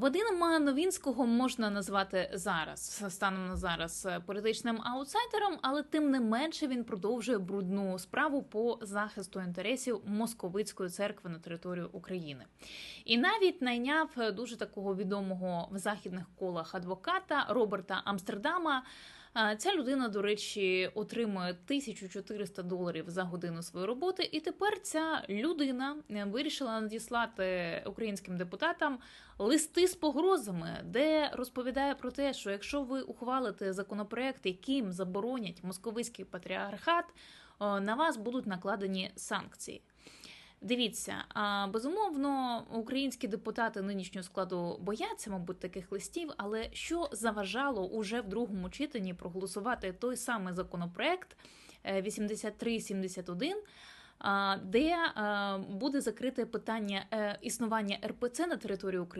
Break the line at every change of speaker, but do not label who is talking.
Вадима Новінського можна назвати зараз станом на зараз е, політичним аутсайдером, але тим не менше він продовжує брудну справу по захисту інтересів московицької церкви на територію України. І навіть найняв е, дуже такого відомого в західних колах адвоката Роберта Амстердама. Ця людина, до речі, отримує 1400 доларів за годину своєї роботи, і тепер ця людина е, вирішила надіслати українським депутатам листи з погрозами, де розповідає про те, що якщо ви ухвалите законопроект, яким заборонять московицький патріархат, на вас будуть накладені санкції. Дивіться, безумовно, українські депутати нинішнього складу бояться, мабуть, таких листів. Але що заважало уже в другому читанні проголосувати той самий законопроект е, 8371, де е, буде закрите питання е, існування РПЦ на території України.